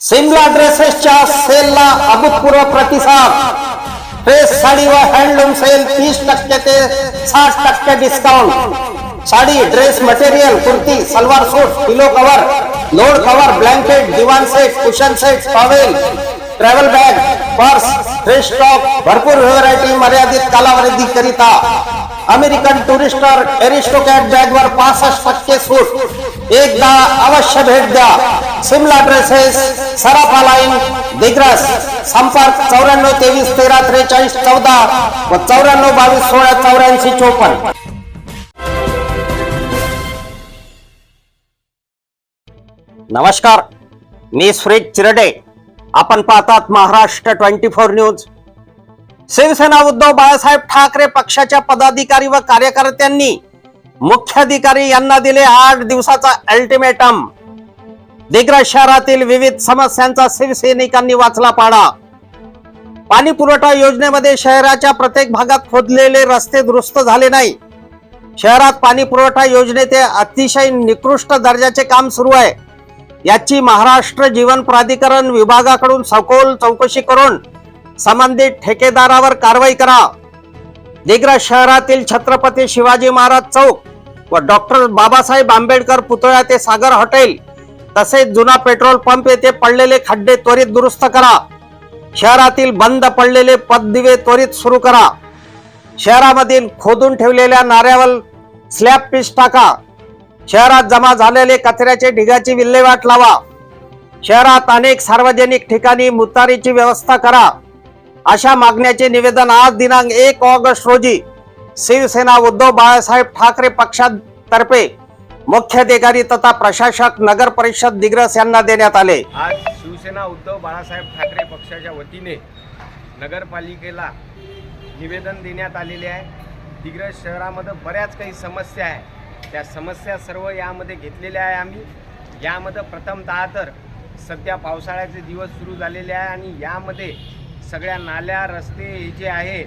सिमला ड्रेसेसच्या सेलला अभूतपूर्व प्रतिसाद. ड्रेस साडी व हँडलूम सेल तीस टक्के ते साठ टक्के discount sari dress material kurti salwar suit pillow cover load cover blanket divan set cushion set towel travel bag purse fresh stock भरपूर व्हरायटी मर्यादित कालावधी करिता अमेरिकन टुरिस्टर एरिस्टोकॅट बॅग वर पासष्ट टक्के सूट. एकदा अवश्य भेट द्या. सिमला ड्रेसेस सराफा लाईन दिग्रस संपर्क चौऱ्याण्णव तेवीस तेरा त्रेचाळीस चौदा व चौऱ्याण्णव बावीस सोळा चौऱ्याऐंशी चोपन्न. नमस्कार. मी सुरेश चिरडे. आपण पाहतात Maharashtra twenty four news. Shiv Sena Uddhav Balasaheb Thackeray पक्षाच्या पदाधिकारी व कार्यकर्त्यांनी मुख्याधिकारी यांना दिले आठ दिवसाचा अल्टिमेटम. दिग्रज शहरातील विविध समस्यांचा शिवसैनिकांनी वाचला पाडा. पाणी पुरवठा योजनेमध्ये शहराच्या प्रत्येक भागात खोदलेले रस्ते दुरुस्त झाले नाही. शहरात पाणी पुरवठा योजनेचे अतिशय निकृष्ट दर्जाचे काम सुरू आहे. याची महाराष्ट्र जीवन प्राधिकरण विभागाकडून सखोल चौकशी करून संबंधित ठेकेदारावर कारवाई करा. दिग्रज शहरातील छत्रपती शिवाजी महाराज चौक व डॉक्टर बाबासाहेब आंबेडकर पुतळा ते सागर हॉटेल तसेच जुना पेट्रोल पंप येथे पडलेले खड्डे त्वरित दुरुस्त करा. शहरातील बंद पडलेले पददिवे त्वरित सुरू करा. शहरामधील खोदून ठेवलेल्या नाऱ्यावर स्लॅब पीस टाका. शहरात जमा झालेले कचऱ्याचे ढिगाची विल्हेवाट लावा. शहरात अनेक सार्वजनिक ठिकाणी मुतारीची व्यवस्था करा. अशा मागण्याचे निवेदन आज दिनांक एक ऑगस्ट रोजी शिवसेना उद्धव बाळासाहेब ठाकरे पक्षातर्फे मुख्याधिकारी तथा प्रशासक नगर परिषद दिग्रस यांना देण्यात आले. आज शिवसेना उद्धव बाळासाहेब ठाकरे पक्षाच्या वतीने नगरपालिकेला निवेदन देण्यात आलेले आहे. दिग्रस शहरामध्ये बऱ्याच काही समस्या आहे. त्या समस्या सर्व यामध्ये घेतलेल्या आहे आम्ही. यामध्ये प्रथमतः तर सध्या पावसाळ्याचे दिवस सुरू झालेले आहे आणि यामध्ये सगळ्या नाल्या रस्ते हे जे आहे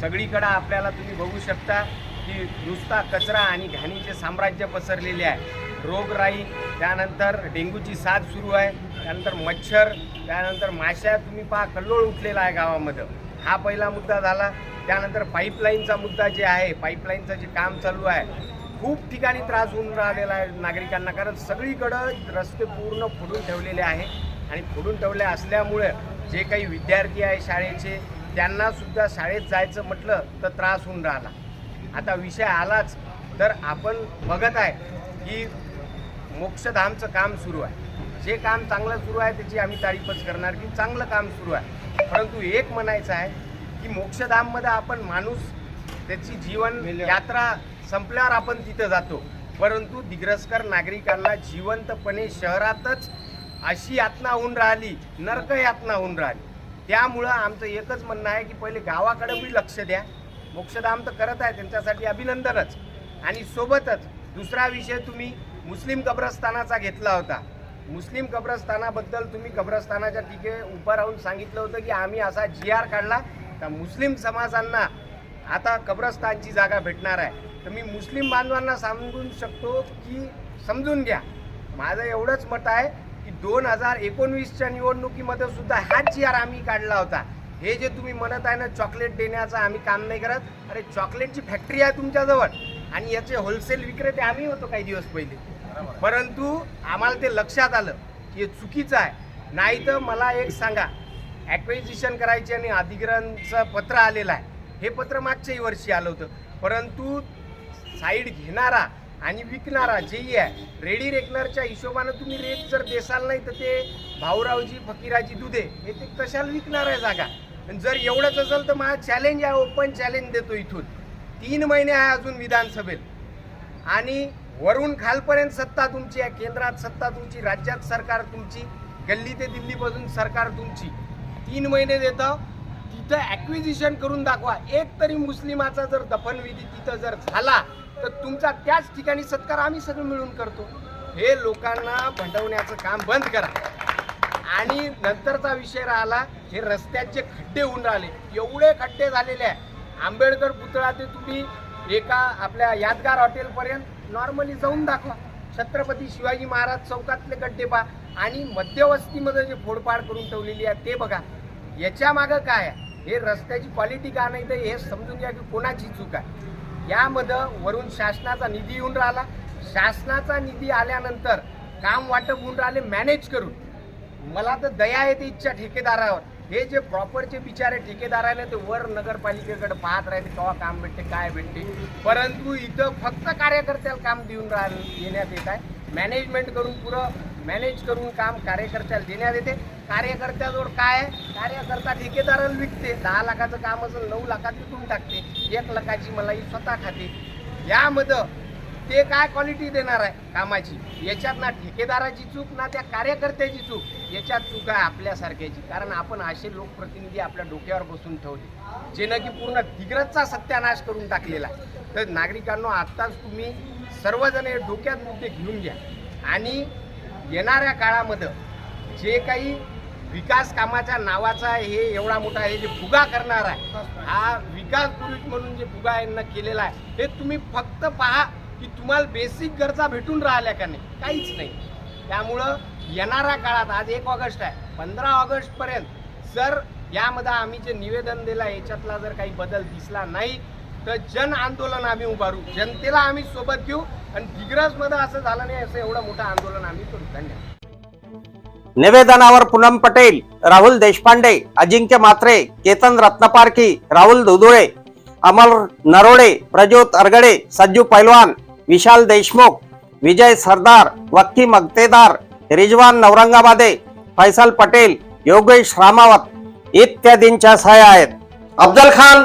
सगळीकडं आपल्याला तुम्ही बघू शकता की नुसता कचरा आणि घाणीचे साम्राज्य पसरलेले आहे. रोगराई त्यानंतर डेंग्यूची साथ सुरू आहे त्यानंतर मच्छर त्यानंतर माश्या तुम्ही पहा कल्लोळ उठलेला आहे गावामध्ये. हा पहिला मुद्दा झाला. त्यानंतर पाईपलाईनचा मुद्दा जे आहे पाईपलाईनचं जे काम चालू आहे खूप ठिकाणी त्रास होऊन राहिलेला आहे नागरिकांना कारण सगळीकडं रस्ते पूर्ण फोडून ठेवलेले आहे. आणि फोडून ठेवले असल्यामुळे जे काही विद्यार्थी आहे शाळेचे त्यांना सुद्धा शाळेत जायचं म्हटलं तर त्रास होऊन राहिला. आता विषय आलाच तर आपण बघत आहे की मोक्षधामचं काम सुरू आहे. जे काम चांगलं सुरू आहे त्याची आम्ही तारीफच करणार की चांगलं काम सुरू आहे. परंतु एक म्हणायचं आहे की मोक्षधाममध्ये आपण माणूस त्याची जीवन यात्रा संपल्यावर आपण तिथं जातो. परंतु दिग्रसकर नागरिकांना जिवंतपणे शहरातच अशी यातना होऊन राहिली नरक यातना होऊन राहिली. त्यामुळं आमचं एकच म्हणणं आहे की पहिले गावाकडे बी लक्ष द्या. मोक्षधाम तर करत आहे त्यांच्यासाठी अभिनंदनच. आणि सोबतच दुसरा विषय तुम्ही मुस्लिम कब्रस्तानाचा घेतला होता. मुस्लिम कब्रस्तानाबद्दल तुम्ही कब्रस्तानाच्या ठिके उभं राहून सांगितलं होतं की आम्ही असा जी आर काढला. तर मुस्लिम समाजांना आता कब्रस्तानची जागा भेटणार आहे. तर मी मुस्लिम बांधवांना सांगू शकतो की समजून घ्या. माझं एवढंच मत आहे की दोन हजार एकोणवीसच्या निवडणुकीमध्ये सुद्धा हाच जी आर आम्ही काढला होता. हे जे तुम्ही म्हणत आहे ना चॉकलेट देण्याचं आम्ही काम नाही करत. अरे चॉकलेटची फॅक्टरी आहे तुमच्याजवळ. आणि याचे होलसेल विक्रेते आम्ही होतो काही दिवस पहिले. परंतु आम्हाला ते लक्षात आलं की हे चुकीचं आहे. नाही तर मला एक सांगा. ॲक्विजिशन करायची आणि अधिग्रहणचं पत्र आलेलं आहे. हे पत्र मागच्याही वर्षी आलं होतं. परंतु साईड घेणारा आणि विकणारा जेही आहे रेडी रेकनरच्या हिशोबानं तुम्ही रेट जर देसाल नाही तर ते भाऊरावजी फकीराजी दुधे हे ते कशाला विकणार आहे जागा? जर एवढंच असेल तर मला चॅलेंज आहे ओपन चॅलेंज देतो इथून. तीन महिने आहे अजून विधानसभेत. आणि वरून खालपर्यंत सत्ता तुमची आहे केंद्रात सत्ता तुमची राज्यात सरकार तुमची गल्ली ते दिल्लीपासून सरकार तुमची. तीन महिने देतं. तिथं ॲक्विजिशन करून दाखवा. एक तरी मुस्लिमाचा जर दफनविधी तिथं जर झाला तर तुमचा त्याच ठिकाणी सत्कार आम्ही सगळं मिळून करतो. हे लोकांना भंडवण्याचं काम बंद करा. आणि नंतरचा विषय राहिला हे रस्त्याचे खड्डे होऊन राहिले. एवढे खड्डे झालेले आहे. आंबेडकर पुतळा ते तुम्ही एका आपल्या यादगार हॉटेलपर्यंत नॉर्मली जाऊन दाखवा. छत्रपती शिवाजी महाराज चौकातले गड्डे पहा. आणि मध्यवस्तीमध्ये जे फोडपाड करून ठेवलेली आहे ते बघा. याच्या मागं काय हे रस्त्याची क्वालिटी का नाही तर हे समजून घ्या की कोणाची चूक आहे. यामध्ये वरून शासनाचा निधी येऊन राहिला. शासनाचा निधी आल्यानंतर काम वाटप होऊन राहिले मॅनेज करून. मला तर दया येते इच्छा ठेकेदारावर. हे जे प्रॉपरचे बिचारे ठेकेदार आहे ना ते वर नगरपालिकेकडे पाहत राहते केव्हा काम भेटते काय भेटते. परंतु इथं फक्त कार्यकर्त्याला काम देऊन राह येण्यात येत आहे. मॅनेजमेंट करून पुरं मॅनेज करून काम कार्यकर्त्याला देण्यात येते. कार्यकर्त्याजवळ काय? आहे कार्यकर्ता ठेकेदाराला विकते. दहा लाखाचं काम असेल नऊ लाखात विकून टाकते. एक लाखाची मलाई स्वतः खाते. यामध्ये ते काय क्वालिटी देणार आहे? कामाची. याच्यात ना ठेकेदाराची चूक ना त्या कार्यकर्त्याची चूक. याच्यात चूक आहे आपल्यासारख्याची. कारण आपण असे लोकप्रतिनिधी आपल्या डोक्यावर बसून ठेवले. जेनं की पूर्ण दिग्रजचा सत्यानाश करून टाकलेला आहे. तर नागरिकांनो आत्ताच तुम्ही सर्वजण हे डोक्यात मुद्दे घेऊन घ्या. आणि येणाऱ्या काळामध्ये जे काही विकास कामाच्या नावाचा हे एवढा मोठा हे जे फुगा करणार आहे हा विकास पुरुष म्हणून जे फुगा यांना केलेला आहे हे तुम्ही फक्त पहा की तुम्हाला बेसिक गरजा भेटून राहिल्या का नाही. काहीच नाही. त्यामुळं येणाऱ्या काळात आज एक ऑगस्ट आहे पंधरा ऑगस्टपर्यंत जर यामध्ये आम्ही जे निवेदन दिलं याच्यातला जर काही बदल दिसला नाही तर जन आंदोलन आम्ही उभारू. जनतेला आम्ही सोबत घेऊ आणि दिग्रजमध्ये असं झालं नाही असं एवढं मोठं आंदोलन आम्ही करू. धन्यवाद. निवेदनावर पूनम पटेल राहुल देशपांडे अजिंक्य मात्रे केतन रत्नपारखी राहुल दुधुळे अमर नरोडे प्रज्योत अरगडे सज्जू पैलवान विशाल देशमुख विजय सरदार वक्की मक्तेदार रिजवान नवरंगाबादे फैसल पटेल योगेश रामावत इत्यादींच्या सह्या आहेत. अफजल खान